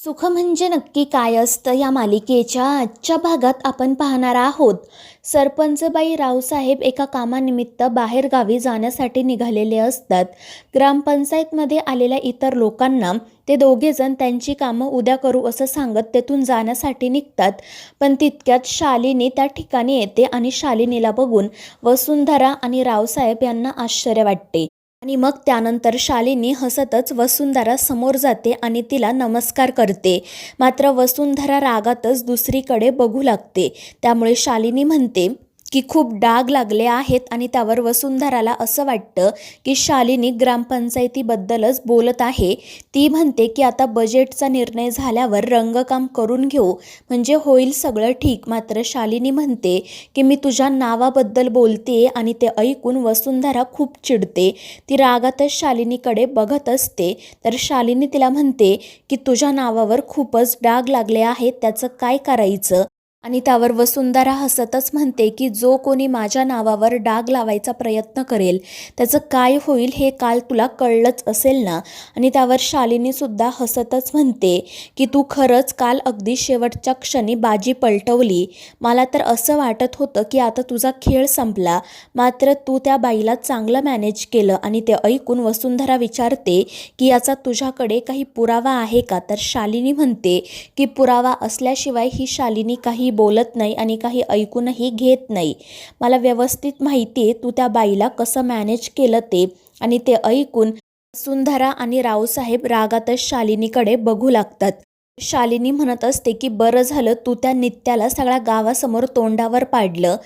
सुख म्हणजे नक्की काय असतं या मालिकेच्या आजच्या भागात आपण पाहणार आहोत. सरपंचबाई रावसाहेब एका कामानिमित्त बाहेरगावी जाण्यासाठी निघालेले असतात. ग्रामपंचायतमध्ये आलेल्या इतर लोकांना ते दोघेजण त्यांची कामं उद्या करू असं सांगत तेथून जाण्यासाठी निघतात. पण तितक्यात शालिनी त्या ठिकाणी येते आणि शालिनीला बघून वसुंधरा आणि रावसाहेब यांना आश्चर्य वाटते. आणि मग त्यानंतर शालिनी हसतच वसुंधरा समोर जाते आणि तिला नमस्कार करते. मात्र वसुंधरा रागातच दुसरीकडे बघू लागते. त्यामुळे शालिनी म्हणते की खूप डाग लागले आहेत आणि त्यावर वसुंधराला असं वाटतं की शालिनी ग्रामपंचायतीबद्दलच बोलत आहे. ती म्हणते की आता बजेटचा निर्णय झाल्यावर रंगकाम करून घेऊ. म्हणजे होईल सगळं ठीक. मात्र शालिनी म्हणते की मी तुझ्या नावाबद्दल बोलते आणि ते ऐकून वसुंधरा खूप चिडते. ती रागातच शालिनीकडे बघत असते. तर शालिनी तिला म्हणते की तुझ्या नावावर खूपच डाग लागले आहेत. त्याचं काय करायचं? आणि त्यावर वसुंधरा हसतच म्हणते की जो कोणी माझ्या नावावर डाग लावायचा प्रयत्न करेल त्याचं काय होईल हे काल तुला कळलंच असेल ना? आणि त्यावर शालिनीसुद्धा हसतच म्हणते की तू खरंच काल अगदी शेवटच्या क्षणी बाजी पलटवली. मला तर असं वाटत होतं की आता तुझा खेळ संपला. मात्र तू त्या बाईला चांगलं मॅनेज केलं आणि ते ऐकून वसुंधरा विचारते की याचा तुझ्याकडे काही पुरावा आहे का? तर शालिनी म्हणते की पुरावा असल्याशिवाय ही शालिनी काही बोलत नाही आणि काही ऐकूनही घेत नाही. मला व्यवस्थित माहिती आहे तू त्या बाईला कसं मॅनेज केलं ते आणि ते ऐकून सुंधरा आणि रावसाहेब रागातच शालिनीकडे बघू लागतात. शालिनी म्हणत असते की बरं झालं तू त्या नित्याला सगळ्या गावासमोर तोंडावर पाडलं.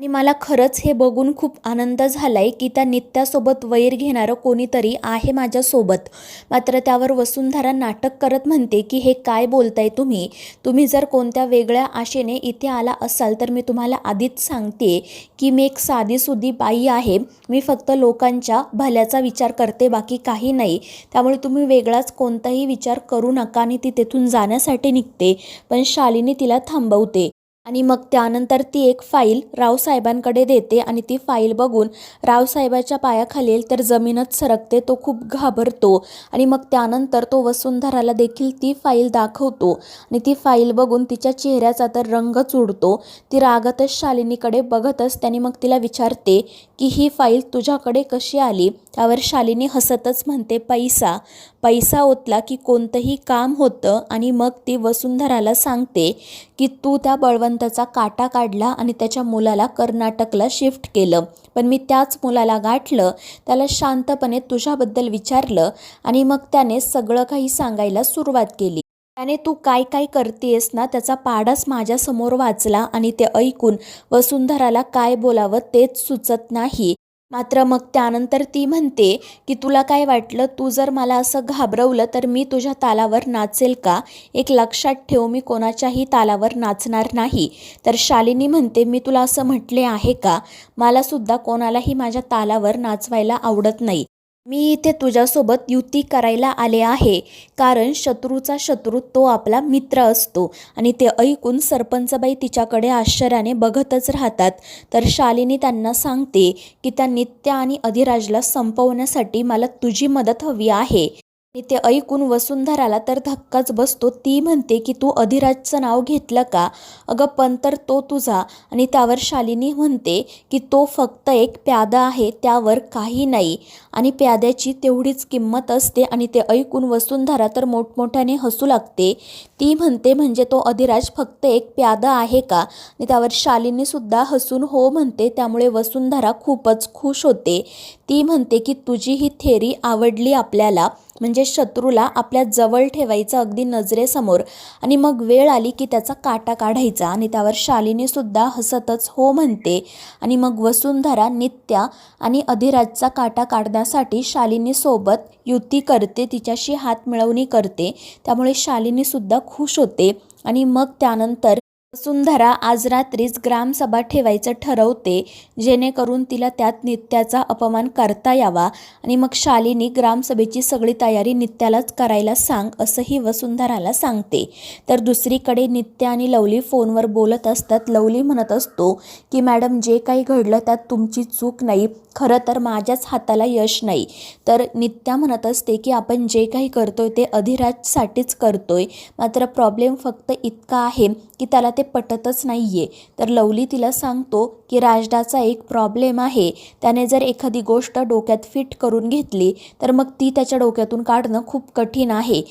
आणि मला खरंच हे बघून खूप आनंद झालाय की त्या नित्यासोबत वैर घेणारं कोणीतरी आहे माझ्यासोबत. मात्र त्यावर वसुंधरा नाटक करत म्हणते की हे काय बोलताय तुम्ही? तुम्ही जर कोणत्या वेगळ्या आशेने इथे आला असाल तर मी तुम्हाला आधीच सांगते की मी एक साधीसुधी बाई आहे. मी फक्त लोकांच्या भल्याचा विचार करते बाकी काही नाही. त्यामुळे तुम्ही वेगळाच कोणताही विचार करू नका आणि ती तेथून जाण्यासाठी निघते. पण शालिनी तिला थांबवते. आणि मग त्यानंतर ती एक फाईल रावसाहेबांकडे देते आणि ती फाईल बघून रावसाहेबाच्या पायाखालील तर जमीनच सरकते तो खूप घाबरतो. आणि मग त्यानंतर तो वसुंधराला देखील ती फाईल दाखवतो. आणि ती फाईल बघून तिच्या चेहऱ्याचा तर रंगच उडतो ती रागातच शालिनीकडे बघतच त्याने मग तिला विचारते की ही फाईल तुझ्याकडे कशी आली? त्यावर शालिनी हसतच म्हणते पैसा. पैसा ओतला की कोणतंही काम होतं आणि मग ती वसुंधराला सांगते की तू त्या बळवंत त्याचा काटा काढला आणि त्याच्या मुलाला कर्नाटकला शिफ्ट केलं. पण मी त्याच मुलाला गाठलं त्याला शांतपणे तुझ्याबद्दल विचारलं आणि मग त्याने सगळं काही सांगायला सुरुवात केली. त्याने तू काय काय करतेस ना त्याचा पाडाच माझ्यासमोर वाचला आणि ते ऐकून वसुंधराला काय बोलावं तेच सुचत नाही. मात्र मग त्यानंतर ती म्हणते की तुला काय वाटलं? तू जर मला असं घाबरवलं तर मी तुझ्या तालावर नाचेल का? एक लक्षात ठेव मी कोणाच्याही तालावर नाचणार नाही. तर शालिनी म्हणते मी तुला असं म्हटले आहे का? मलासुद्धा कोणालाही माझ्या तालावर नाचवायला आवडत नाही. मी इथे तुझ्यासोबत युती करायला आले आहे. कारण शत्रूचा शत्रू तो आपला मित्र असतो. आणि ते ऐकून सरपंचबाई तिच्याकडे आश्चर्याने बघतच राहतात. तर शालिनी त्यांना सांगते की त्या नित्य आणि अधिराजला संपवण्यासाठी मला तुझी मदत हवी आहे. आणि ते ऐकून वसुंधराला तर धक्काच बसतो. ती म्हणते की तू अधिराजचं नाव घेतलं का? अगं पण तर तो तुझा. आणि त्यावर शालिनी म्हणते की तो फक्त एक प्यादा आहे त्यावर काही नाही. आणि प्याद्याची तेवढीच किंमत असते आणि ते ऐकून वसुंधरा तर मोठमोठ्याने हसू लागते. ती म्हणते म्हणजे तो अधिराज फक्त एक प्यादा आहे का? आणि त्यावर शालिनीसुद्धा हसून हो म्हणते. त्यामुळे वसुंधरा खूपच खुश होते. ती म्हणते की तुझी ही थेरी आवडली आपल्याला. म्हणजे शत्रूला आपल्या जवळ ठेवायचं अगदी नजरेसमोर. आणि मग वेळ आली की त्याचा काटा काढायचा आणि त्यावर शालिनीसुद्धा हसतच हो म्हणते. आणि मग वसुंधरा नित्या आणि अधिराजचा काटा काढण्यासाठी शालिनीसोबत युती करते तिच्याशी हात मिळवणी करते. त्यामुळे शालिनीसुद्धा खुश होते. आणि मग त्यानंतर वसुंधरा आज रात्रीच ग्रामसभा ठेवायचं ठरवते जेणेकरून तिला त्यात नित्याचा अपमान करता यावा आणि मग शालिनी ग्रामसभेची सगळी तयारी नित्यालाच करायला सांग असंही वसुंधराला सांगते. तर दुसरीकडे नित्या आणि लवली फोनवर बोलत असतात. लवली म्हणत असतो की मॅडम जे काही घडलं त्यात तुमची चूक नाही. खरं तर माझ्याच हाताला यश नाही. तर नित्या म्हणत असते की आपण जे काही करतोय ते अधिराजसाठीच करतोय. मात्र प्रॉब्लेम फक्त इतका आहे की त्याला ते पटतच नाही आहे तर लवली तिला सांगतो की राजडाचा एक प्रॉब्लेम आहे. त्याने जर एखादी गोष्ट डोक्यात फिट करून घेतली तर मग ती त्याच्या डोक्यातून काढणं खूप कठीण आहे.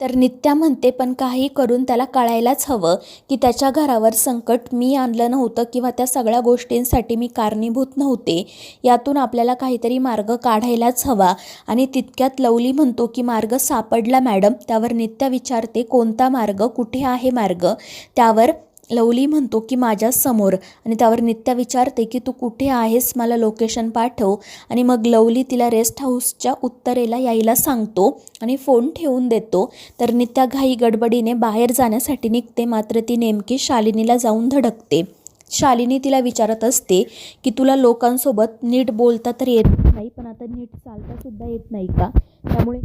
तर नित्या म्हणते पण काही करून त्याला कळायलाच हवं की त्याच्या घरावर संकट मी आणलं नव्हतं किंवा त्या सगळ्या गोष्टींसाठी मी कारणीभूत नव्हते. यातून आपल्याला काहीतरी मार्ग काढायलाच हवा. आणि तितक्यात लवली म्हणतो की मार्ग सापडला मॅडम. त्यावर नित्या विचारते कोणता मार्ग? कुठे आहे मार्ग? त्यावर लवली म्हणतो की माझ्यासमोर. आणि त्यावर नित्या विचारते की तू कुठे आहेस? मला लोकेशन पाठव. आणि मग लवली तिला रेस्ट हाऊसच्या उत्तरेला यायला सांगतो आणि फोन ठेवून देतो. तर नित्या घाई गडबडीने बाहेर जाण्यासाठी निघते. मात्र ती नेमकी शालिनीला जाऊन धडकते. शालिनी तिला विचारत असते की तुला लोकांसोबत नीट बोलता तर येत नाही पण आता नीट चालता सुद्धा येत नाही का? त्यामुळे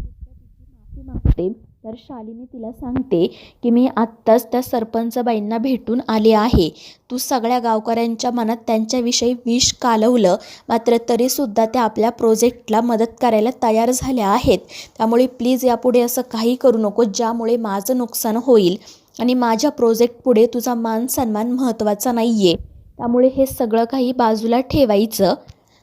नित्या माफी मागते. तर शालिनी तिला सांगते की मी आत्ताच त्या सरपंचबाईंना भेटून आले आहे. तू सगळ्या गावकऱ्यांच्या मनात त्यांच्याविषयी विष कालवलं. मात्र तरीसुद्धा त्या आपल्या प्रोजेक्टला मदत करायला तयार झाल्या आहेत. त्यामुळे प्लीज यापुढे असं काही करू नको ज्यामुळे माझं नुकसान होईल. आणि माझ्या प्रोजेक्टपुढे तुझा मान सन्मान महत्त्वाचा नाही आहे त्यामुळे हे सगळं काही बाजूला ठेवायचं.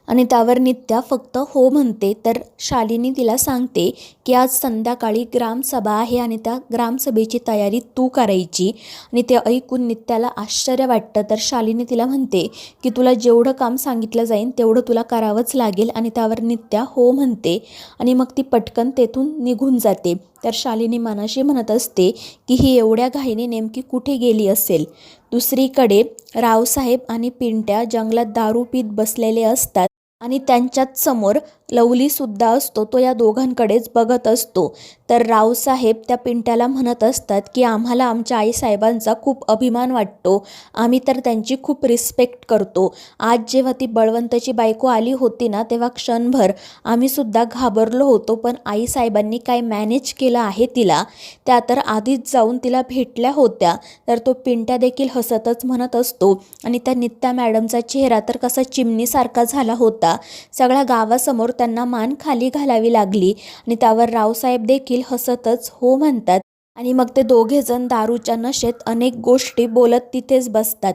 आणि त्यावर नित्या फक्त हो म्हणते तर शालिनी तिला सांगते की आज संध्याकाळी ग्रामसभा आहे आणि त्या ग्रामसभेची तयारी तू करायची. आणि ते ऐकून नित्याला आश्चर्य वाटतं. तर शालिनी तिला म्हणते की तुला जेवढं काम सांगितलं जाईल तेवढं तुला करावंच लागेल आणि त्यावर नित्या हो म्हणते. आणि मग ती पटकन तेथून निघून जाते. तर शालिनी मनाशी म्हणत असते की ही एवढ्या घाईने नेमकी कुठे गेली असेल? दुसरीकडे रावसाहेब आणि पिंट्या जंगलात दारू पीत बसलेले असतात. आणि त्यांच्याच समोर लवलीसुद्धा असतो तो या दोघांकडेच बघत असतो. तर रावसाहेब त्या पिंट्याला म्हणत असतात की आम्हाला आमच्या आईसाहेबांचा खूप अभिमान वाटतो. आम्ही तर त्यांची खूप रिस्पेक्ट करतो. आज जेव्हा ती बळवंताची बायको आली होती ना तेव्हा क्षणभर आम्हीसुद्धा घाबरलो होतो पण आईसाहेबांनी काय मॅनेज केलं आहे तिला? त्या तर आधीच जाऊन तिला भेटल्या होत्या. तर तो पिंट्या देखील हसतच म्हणत असतो. आणि त्या नित्या मॅडमचा चेहरा तर कसा चिमणीसारखा झाला होता. सगळ्या गावासमोर त्यांना मान खाली घालावी लागली आणि त्यावर रावसाहेब देखील हसतच हो म्हणतात. आणि मग ते दोघेजण दारूच्या नशेत अनेक गोष्टी बोलत तिथेच बसतात.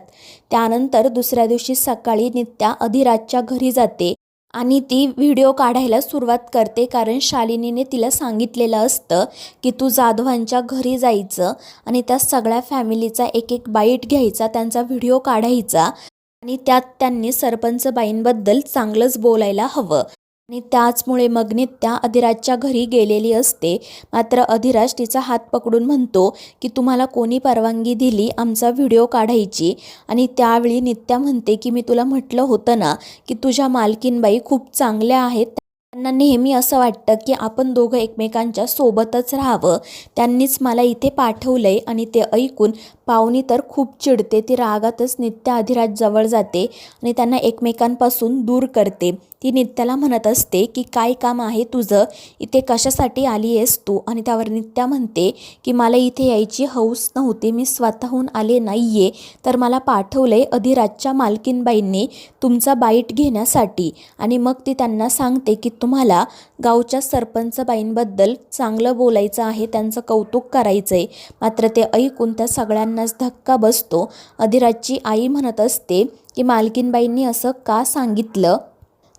त्यानंतर दुसऱ्या दिवशी सकाळी नित्या अधिराजच्या घरी जाते आणि ती व्हिडिओ काढायला सुरुवात करते कारण शालिनीने तिला सांगितलेलं असतं की तू जाधवांच्या घरी जायचं आणि त्या सगळ्या फॅमिलीचा एक एक बाईट घ्यायचा त्यांचा व्हिडिओ काढायचा आणि त्यात त्यांनी सरपंचबाईंबद्दल चांगलंच बोलायला हवं. आणि त्याचमुळे मग नित्या अधिराजच्या घरी गेलेली असते. मात्र अधिराज तिचा हात पकडून म्हणतो की तुम्हाला कोणी परवानगी दिली? आमचा व्हिडिओ काढायची. आणि त्यावेळी नित्या म्हणते की मी तुला म्हटलं होतं ना की तुझ्या मालकीनबाई खूप चांगल्या आहेत. त्यांना नेहमी असं वाटतं की आपण दोघं एकमेकांच्या सोबतच राहावं. त्यांनीच मला इथे पाठवलं आहे आणि ते ऐकून पाहुणी तर खूप चिडते. ती रागातच नित्या अधिराज जवळ जाते आणि त्यांना एकमेकांपासून दूर करते. ती नित्याला म्हणत असते की काय काम आहे तुझं? इथे कशासाठी आली आहेस तू? आणि त्यावर नित्या म्हणते की मला इथे यायची हौस नव्हती. मी स्वतःहून आले नाही आहे तर मला पाठवलं आहे अधिराजच्या मालकीनबाईंनी तुमचा बाईट घेण्यासाठी. आणि मग ती त्यांना सांगते की तुम्हाला गावच्या सरपंचबाईंबद्दल चांगलं बोलायचं आहे त्यांचं कौतुक करायचं आहे मात्र ते ऐकून त्या सगळ्यांनाच धक्का बसतो. अधिराजची आई म्हणत असते की मालकीनबाईंनी असं का सांगितलं?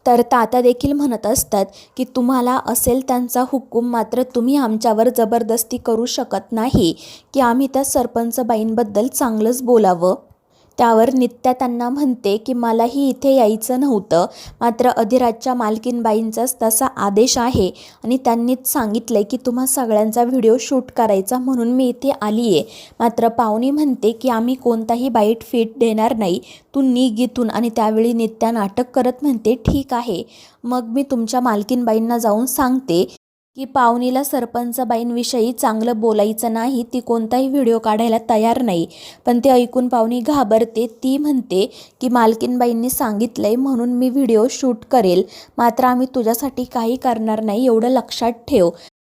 तर तात्या देखील म्हणत असतात की तुम्हाला असेल त्यांचा हुकूम मात्र तुम्ही आमच्यावर जबरदस्ती करू शकत नाही की आम्ही त्या सरपंचबाईंबद्दल चांगलंच बोलावं. त्यावर नित्या त्यांना म्हणते की मलाही इथे यायचं नव्हतं. मात्र अधिराजच्या मालकीनबाईंचाच तसा आदेश आहे आणि त्यांनीच सांगितलं की तुम्हा सगळ्यांचा व्हिडिओ शूट करायचा म्हणून मी इथे आली आहे मात्र पाहुणी म्हणते की आम्ही कोणताही बाईट फिट देणार नाही. तू निघ इथून आणि त्यावेळी नित्या नाटक करत म्हणते ठीक आहे. मग मी तुमच्या मालकीनबाईंना जाऊन सांगते. की पावनीला सरपंचबाईंविषयी चांगलं बोलायचं नाही ती कोणताही व्हिडिओ काढायला तयार नाही. पण ते ऐकून पावनी घाबरते ती म्हणते की मालकीनबाईंनी सांगितलंय म्हणून मी व्हिडिओ शूट करेल. मात्र आम्ही तुझ्यासाठी काही करणार नाही एवढं लक्षात ठेव.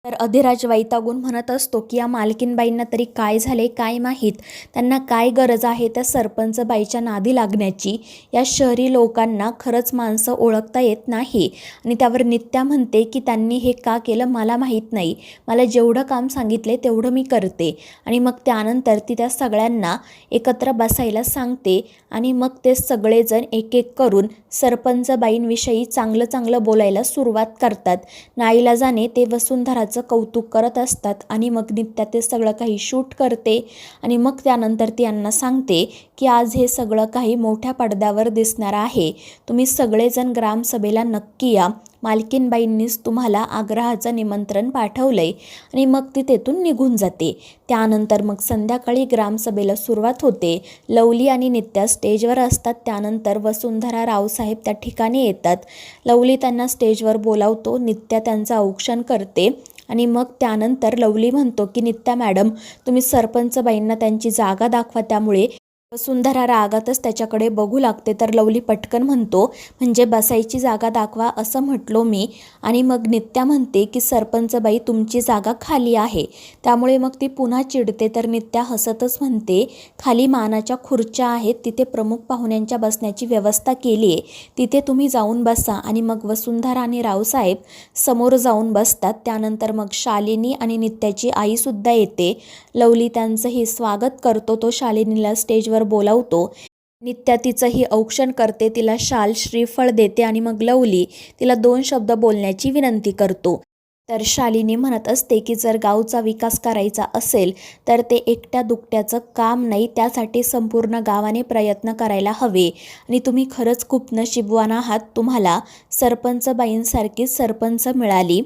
तर अधिराज वैतागून म्हणत असतो की या मालकीनबाईंना तरी काय झाले काय माहीत? त्यांना काय गरज आहे त्या सरपंच बाईच्या नादी लागण्याची? या शहरी लोकांना खरंच माणसं ओळखता येत नाही. आणि त्यावर नित्या म्हणते की त्यांनी हे का केलं मला माहीत नाही. मला जेवढं काम सांगितले तेवढं मी करते. आणि मग त्यानंतर ती त्या सगळ्यांना एकत्र बसायला सांगते आणि मग ते सगळेजण एक एक करून सरपंचबाईंविषयी चांगलं चांगलं बोलायला सुरुवात करतात. नाईला जाणे ते वसुंधराचं कौतुक करत असतात आणि मग नित्या ते सगळं काही शूट करते आणि मग त्यानंतर ती यांना सांगते की आज हे सगळं काही मोठ्या पडद्यावर दिसणार आहे. तुम्ही सगळेजण ग्रामसभेला नक्की या. मालकीनबाईंनीच तुम्हाला आग्रहाचं निमंत्रण पाठवलंय आणि मग ती तेथून निघून जाते. त्यानंतर मग संध्याकाळी ग्रामसभेला सुरुवात होते. लवली आणि नित्या स्टेजवर असतात. त्यानंतर वसुंधरा रावसाहेब त्या ठिकाणी येतात. लवली त्यांना स्टेजवर बोलावतो. नित्या त्यांचं औक्षण करते आणि मग त्यानंतर लवली म्हणतो की नित्या मॅडम तुम्ही सरपंचबाईंना त्यांची जागा दाखवा. त्यामुळे वसुंधरा रागातच त्याच्याकडे बघू लागते तर लवली पटकन म्हणतो म्हणजे बसायची जागा दाखवा असं म्हटलो मी. आणि मग नित्या म्हणते की सरपंचबाई तुमची जागा खाली आहे. त्यामुळे मग ती पुन्हा चिडते तर नित्या हसतच म्हणते खाली मानाच्या खुर्च्या आहेत तिथे प्रमुख पाहुण्यांच्या बसण्याची व्यवस्था केली आहे. तिथे तुम्ही जाऊन बसा. आणि मग वसुंधरा आणि रावसाहेब समोर जाऊन बसतात. त्यानंतर मग शालिनी आणि नित्याची आईसुद्धा येते. लवली त्यांचंही स्वागत करतो तो शालिनीला स्टेजवर बोलावतो. नित्या तिचंही औक्षण करते. तिला शाल श्रीफळ देते आणि मग लवली तिला दोन शब्द बोलण्याची विनंती करतो. तर शालिनी म्हणत असते की जर गावचा विकास करायचा असेल तर ते एकट्या दुकट्याचं काम नाही त्यासाठी संपूर्ण गावाने प्रयत्न करायला हवे. आणि तुम्ही खरंच खूप नशिबवान आहात. तुम्हाला सरपंचबाईंसारखीच सरपंच मिळाली.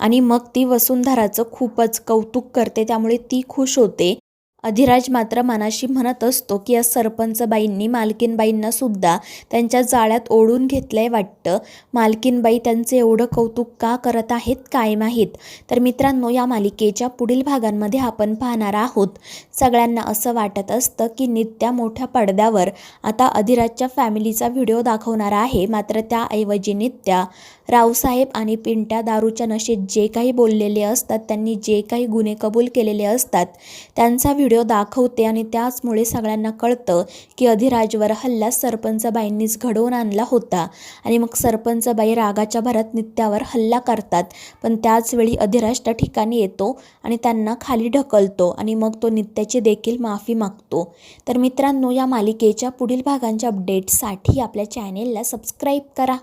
आणि मग ती वसुंधराचं खूपच कौतुक करते. त्यामुळे ती खुश होते. अधिराज मात्र मनाशी म्हणत असतो की या सरपंचबाईंनी मालकीनबाईंना सुद्धा त्यांच्या जाळ्यात ओढून घेतलंय वाटतं. मालकीनबाई त्यांचे एवढं कौतुक का करत आहेत काय माहीत? तर मित्रांनो या मालिकेच्या पुढील भागांमध्ये आपण पाहणार आहोत. सगळ्यांना असं वाटत असतं की नित्या मोठ्या पडद्यावर आता अधिराजच्या फॅमिलीचा व्हिडिओ दाखवणार आहे. मात्र त्याऐवजी नित्या रावसाहेब आणि पिंट्या दारूच्या नशेत जे काही बोललेले असतात त्यांनी जे काही गुन्हे कबूल केलेले असतात त्यांचा व्हिडिओ दाखवते आणि त्याचमुळे सगळ्यांना कळतं की अधिराजवर हल्ला सरपंचबाईंनीच घडवून आणला होता. आणि मग सरपंचबाई रागाच्या भरात नित्यावर हल्ला करतात पण त्याचवेळी अधिराज त्या ठिकाणी येतो आणि त्यांना खाली ढकलतो आणि मग तो नित्याची देखील माफी मागतो. तर मित्रांनो या मालिकेच्या पुढील भागांच्या अपडेटसाठी आपल्या चॅनेलला सबस्क्राईब करा.